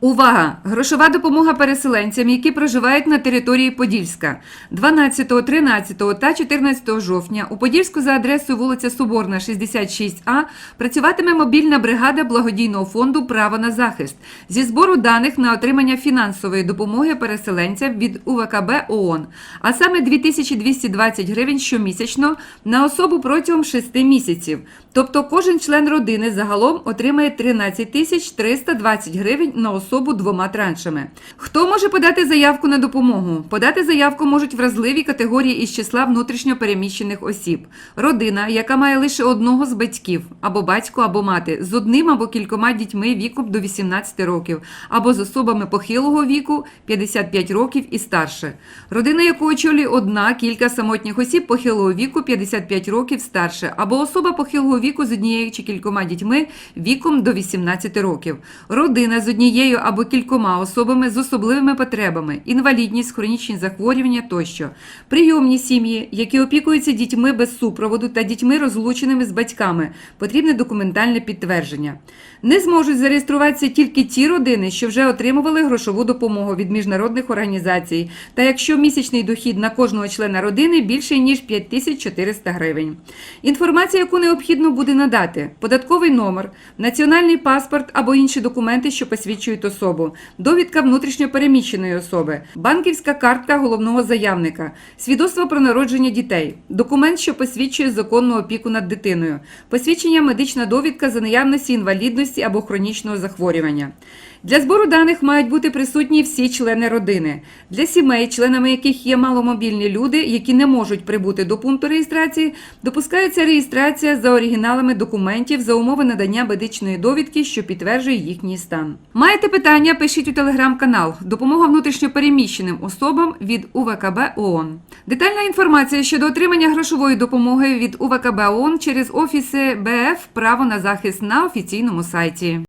Увага! Грошова допомога переселенцям, які проживають на території Подільська. 12, 13 та 14 жовтня у Подільську за адресою вулиця Соборна, 66А працюватиме мобільна бригада благодійного фонду Право на захист зі збору даних на отримання фінансової допомоги переселенцям від УВКБ ООН, а саме 2220 гривень щомісячно на особу протягом 6 місяців. Тобто кожен член родини загалом отримає 13 тисяч 320 гривень на особу двома траншами. Хто може подати заявку на допомогу? Подати заявку можуть вразливі категорії із числа внутрішньо переміщених осіб. Родина, яка має лише одного з батьків, або батько, або мати, з одним або кількома дітьми віком до 18 років, або з особами похилого віку 55 років і старше. Родина, яку очолює одна, кілька самотніх осіб похилого віку 55 років старше, або особа похилого віку з однією чи кількома дітьми віком до 18 років. Родина з однією або кількома особами з особливими потребами, інвалідність, хронічні захворювання тощо. Прийомні сім'ї, які опікуються дітьми без супроводу та дітьми, розлученими з батьками, потрібне документальне підтвердження. Не зможуть зареєструватися тільки ті родини, що вже отримували грошову допомогу від міжнародних організацій, та якщо місячний дохід на кожного члена родини більший ніж 5400 гривень. Інформація, яку необхідно буде надати: податковий номер, національний паспорт або інші документи, що посвідчують особу, довідка внутрішньопереміщеної особи, банківська картка головного заявника, свідоцтво про народження дітей, документ, що посвідчує законну опіку над дитиною, посвідчення медична довідка за наявності інвалідності або хронічного захворювання. Для збору даних мають бути присутні всі члени родини. Для сімей, членами яких є маломобільні люди, які не можуть прибути до пункту реєстрації, допускається реєстрація за оригіналами документів за умови надання медичної довідки, що підтверджує їхній стан. Маєте питання? Пишіть у телеграм-канал Допомога внутрішньопереміщеним особам від УВКБ ООН. Детальна інформація щодо отримання грошової допомоги від УВКБ ООН через офіси БФ Право на захист на офіційному сайті.